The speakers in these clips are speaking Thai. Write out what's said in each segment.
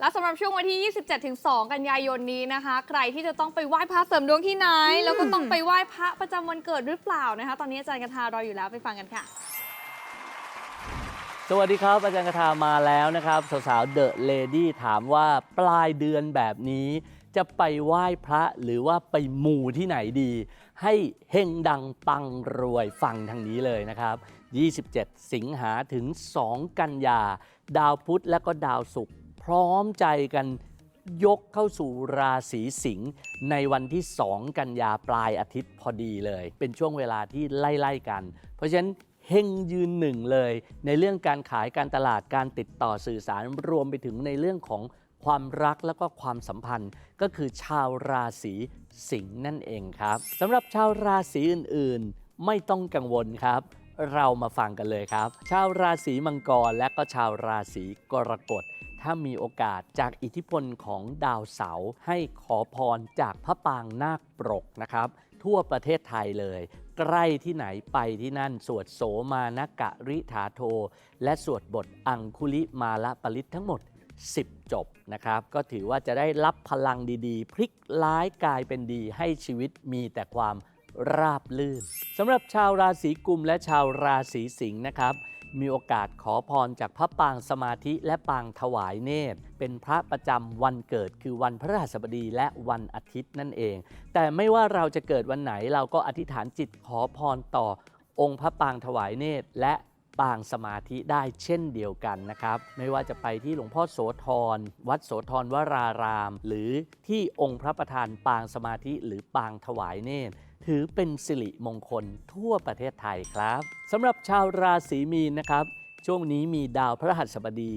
และสำหรับช่วงวันที่ 27ถึง2กันยายนนี้นะคะ ใครที่จะต้องไปไหว้พระเสริมดวงที่ไหน แล้วก็ต้องไปไหว้พระประจำวันเกิดหรือเปล่านะคะ ตอนนี้อาจารย์กทารออยู่แล้วไปฟังกันค่ะ สวัสดีครับ อาจารย์กทามาแล้วนะครับ สาวๆเดอะเลดี้ถามว่าปลายเดือนแบบนี้ จะไปไหว้พระหรือว่าไปมูที่ไหนดี ให้เฮงดังปังรวยฟังทางนี้เลยนะครับ 27 สิงหาถึง 2 กันยา ดาวพุธและก็ดาวศุกร์ พร้อมใจกันยกเข้าสู่ราศีสิงห์ในวันที่ 2 กันยาปลายอาทิตย์พอดีเลย เป็นช่วงเวลาที่ไล่ ๆ กัน เพราะฉะนั้นเฮงยืนหนึ่งเลย ในเรื่องการขายการตลาดการติดต่อสื่อสารรวมไปถึงในเรื่องของความรักแล้วก็ความสัมพันธ์ก็คือชาวราศีสิงห์นั่นเองครับสำหรับชาวราศีอื่นๆ ไม่ต้องกังวลครับ เรามาฟังกันเลยครับ ชาวราศีมังกรและก็ชาวราศีกรกฎ ถ้ามีโอกาสจากอิทธิพลของดาวเสาร์ให้ขอพรจากพระปางนาคปรกนะครับ ทั่วประเทศไทยเลย ใกล้ที่ไหนไปที่นั่น สวดโสมานกะริถาโท และสวดบทอังคุลิมาละปริตทั้งหมด 10 จบนะครับ ก็ถือว่าจะได้รับพลังดีๆ พลิกร้ายกลายเป็นดีให้ชีวิตมีแต่ความราบลื่นสำหรับชาวราศีกุมและชาวราศีสิงห์นะครับ มีโอกาสขอพรจากพระปางสมาธิและปางถวายเนตร เป็นพระประจำวันเกิดคือวันพระราชบดีและวันอาทิตย์นั่นเอง แต่ไม่ว่าเราจะเกิดวันไหนเราก็อธิษฐานจิตขอพรต่อองค์พระปางถวายเนตร และ ปางสมาธิได้เช่นเดียวกันนะครับ ไม่ว่าจะไปที่หลวงพ่อโสธร วัดโสธรวราราม หรือที่องค์พระประธานปางสมาธิหรือปางถวายเนตรถือเป็นสิริมงคลทั่วประเทศไทยครับสำหรับชาวราศีมีนนะครับ ช่วงนี้มีดาวพระหัสบดี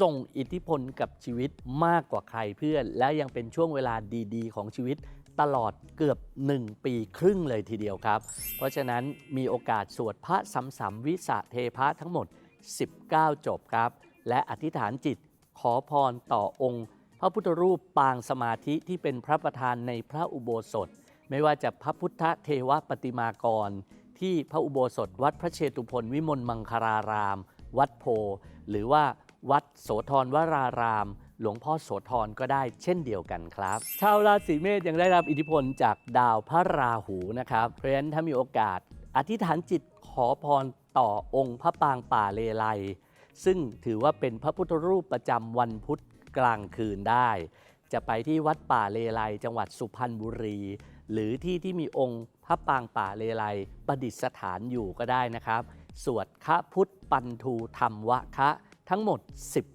ส่งอิทธิพลกับชีวิตมากกว่าใครเพื่อน และยังเป็นช่วงเวลาดี ๆ ของชีวิตตลอดเกือบ 1 ปีครึ่งเลยทีเดียวครับ เพราะฉะนั้นมีโอกาสสวดพระสัมสัมวิสะเทพะทั้งหมด 19 จบครับ และอธิษฐานจิตขอพรต่อองค์ พระพุทธรูปปางสมาธิที่เป็นพระประธานในพระอุโบสถ ไม่ว่าจะพระพุทธเทวปฏิมากร ที่พระอุโบสถ วัดพระเชตุพนวิมลมังคาราราม วัดโพ หรือว่า วัดโสธรวราราม หลวงพ่อโสธรก็ได้เช่นเดียวกันครับ ชาวราศีเมษยังได้รับอิทธิพลจากดาวพระราหูนะครับ เพราะฉะนั้นถ้ามีโอกาส อธิษฐานจิตขอพรต่อองค์พระปางป่าเลไลซึ่งถือว่าเป็นพระพุทธรูปประจำวันพุธกลางคืนได้ จะไปที่วัดป่าเลไลจังหวัดสุพรรณบุรี หรือที่ที่มีองค์พระปางป่าเลไลประดิษฐานอยู่ก็ได้นะครับ สวดคะพุทธปันทูธรรมวะคะ ทั้งหมด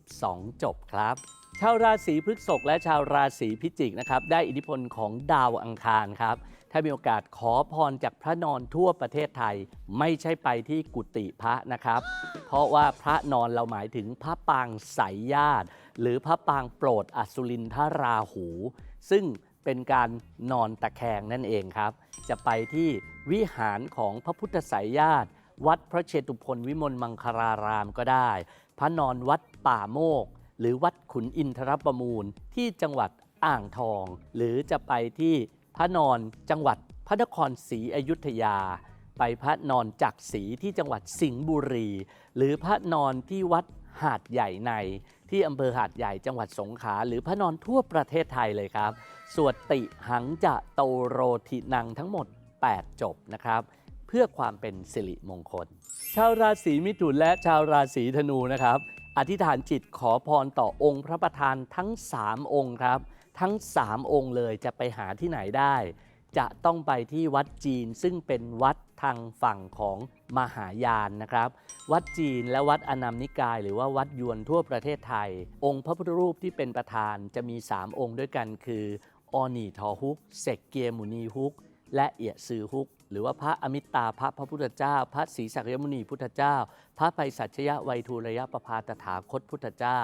12 จบครับ ชาวราศีพฤษภและชาวราศีพิจิกนะครับได้อิทธิพลของดาวอังคารครับ ถ้ามีโอกาสขอพรจากพระนอนทั่วประเทศไทย ไม่ใช่ไปที่กุฏิพระนะครับ เพราะว่าพระนอนเราหมายถึงพระปางไสยญาติ หรือพระปางโปรดอสุรินทราหู ซึ่งเป็นการนอนตะแคงนั่นเองครับ จะไปที่วิหารของพระพุทธไสยญาติ วัดพระเชตุพนวิมลมังคารารามก็ได้ พระนอนวัดป่าโมก หรือวัดขุนอินทรประมูลที่จังหวัดอ่างทอง หรือจะไปที่พระนอนจังหวัดพระนครศรีอยุธยา ไปพระนอนจักศรีที่จังหวัดสิงห์บุรี หรือพระนอนที่วัดหาดใหญ่ใน ที่อำเภอหาดใหญ่จังหวัดสงขลาหรือพระนอนทั่วประเทศไทยเลยครับ สวดติหังจะโตโรทินังทั้งหมด 8 จบนะครับ เพื่อความเป็นสิริมงคล ชาวราศีมิถุนและชาวราศีธนูนะครับ อธิษฐานจิตขอพรต่อองค์พระประธานทั้ง 3 องค์ครับ ทั้ง 3 องค์เลยจะไปหาที่ไหนได้ จะต้องไปที่วัดจีนซึ่งเป็นวัดทางฝั่งของมหายานนะครับ วัดจีนและวัดอนัมนิกาย หรือว่าวัดยวนทั่วประเทศไทย องค์พระพุทธรูปที่เป็นประธานจะมี 3 องค์ด้วยกันคือออนีทอฮุกเสกเกียมุนีฮุก และเอียซือฮุก หรือว่าพระอมิตาพระพระพุทธเจ้า พระศรีสักยมุนีพุทธเจ้า พระไพศาชยะไวยทูระยะประพาตถาคตพุทธเจ้า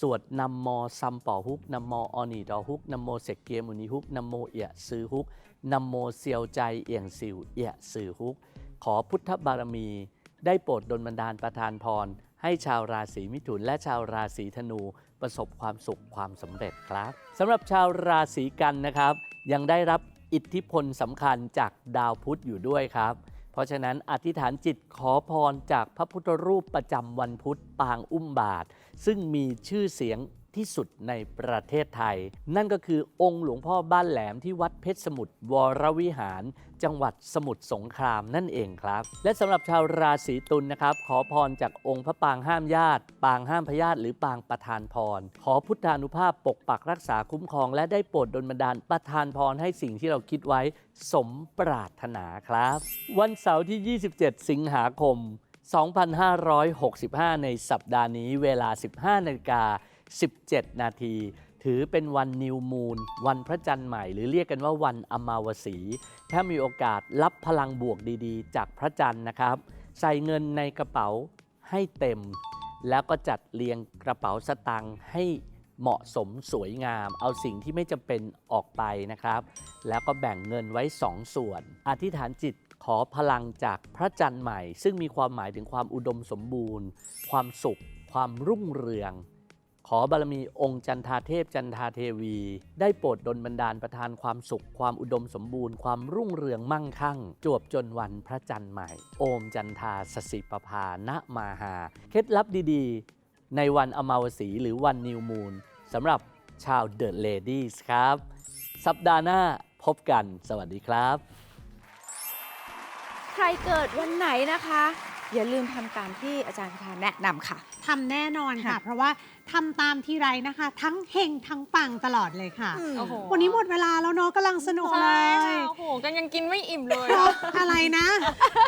สวดนำมอซัมป่อฮุกนำมออนีดอฮุกนำโมเสกเกียมุนีฮุกนำโมเอียซือฮุกนำโมเซียวใจเอียงซิวเอียซือฮุก ขอพุทธบารมี ได้โปรดดลบันดาลประทานพร ให้ชาวราศีมิถุนและชาวราศีธนูประสบความสุขความสำเร็จครับสำหรับชาวราศีกันนะครับ ยังได้รับ อิทธิพลสำคัญจากดาวพุธอยู่ด้วยครับ เพราะฉะนั้นอธิษฐานจิตขอพรจากพระพุทธรูปประจำวันพุธปางอุ้มบาท ซึ่งมีชื่อเสียง ที่สุดในประเทศไทย นั่นก็คือองค์หลวงพ่อบ้านแหลมที่วัดเพชรสมุทรวรวิหาร จังหวัดสมุทรสงครามนั่นเองครับ และสำหรับชาวราศีตุลนะครับ ขอพรจากองค์พระปางห้ามญาติ ปางห้ามพยาธิหรือปางประทานพร ขอพุทธานุภาพปกปักรักษาคุ้มครอง และได้โปรดดลบันดาลประทานพรให้สิ่งที่เราคิดไว้สมปรารถนาครับ วันเสาร์ที่ 27 สิงหาคม 2565 ในสัปดาห์นี้เวลา 15นาฬิกา 17 นาที ถือเป็นวันนิวมูนวันพระจันทร์ใหม่ หรือเรียกกันว่าวันอมาวสี ถ้ามีโอกาสรับพลังบวกดีๆ จากพระจันทร์นะครับ ใส่เงินในกระเป๋าให้เต็ม แล้วก็จัดเรียงกระเป๋าสตางค์ให้เหมาะสมสวยงาม เอาสิ่งที่ไม่จำเป็นออกไปนะครับ แล้วก็แบ่งเงินไว้2ส่วน อธิษฐานจิตขอพลังจากพระจันทร์ใหม่ ซึ่งมีความหมายถึงความอุดมสมบูรณ์ ความสุข ความรุ่งเรือง ขอบารมีองค์จันทาเทพจันทาเทวี ได้โปรดดลบันดาลประทานความสุข ความอุดมสมบูรณ์ความรุ่งเรืองมั่งคั่ง จวบจนวันพระจันทร์ใหม่ โอมจันทาสสิปภาณมาหา เคล็ดลับดีๆ ในวันอมาวสีหรือวันนิวมูนสำหรับชาวเดอะเลดี้ครับ สัปดาห์หน้าพบกัน สวัสดีครับ ใครเกิดวันไหนนะคะ อย่าลืมทำตามที่อาจารย์คาถาแนะนำค่ะ ทำแน่นอนค่ะค่ะเพราะว่า ทำตามทีไรนะคะ ทั้งเฮงทั้งปังตลอดเลยค่ะ โอ้โหวันนี้หมดเวลาแล้วเนาะกำลังสนุกเลใช่ย ค่ะโอ้โหกันยังกินไม่อิ่มเลยเพราะอะไรนะ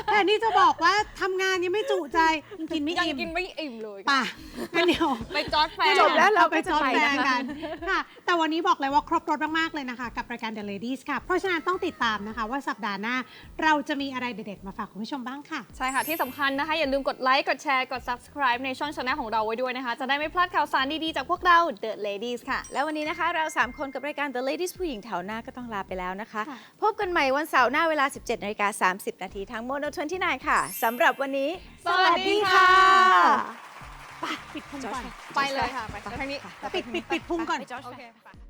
แต่นี่จะบอกว่าทำงานยังไม่จุใจยังกินไม่ยังอิ่มกินไม่อิ่มเลยป่ะงั้นเดี๋ยว ไปจอร์ดแฟร์จบแล้วเราไปก็จะจอดไปแฟนะคะ กันค่ะ แต่วันนี้บอกเลยว่าครบรถมาก ๆ เลยนะคะ กับรายการ The Ladies ค่ะ เพราะฉะนั้นต้องติดตามนะคะ ว่าสัปดาห์หน้า เราจะมีอะไรเด็ด ๆ มาฝากคุณผู้ชมบ้างค่ะ ใช่ค่ะ ที่สำคัญนะคะ อย่าลืมกดไลค์ กดแชร์ กด subscribe ในช่องช anel ของเราไว้ด้วยนะคะ จะได้ไม่พลาดข่าวสารดีๆ จากพวกเรา The Ladies ค่ะ แล้ววันนี้นะคะเรา 3 คนกับรายการ The Ladies ผู้หญิงแถวหน้าก็ต้องลาไปแล้วนะคะค่ะพบกันใหม่วันเสาร์หน้าเวลา 17นาฬิกา30 นาทีทาง Mono 29ค่ะสำหรับวันนี้ สวัสดีค่ะไปปิดพุงก่อนไปเลยค่ะไปทางนี้ปิดปิดปิดพุงก่อนไปจอร์จโอแฟเคร์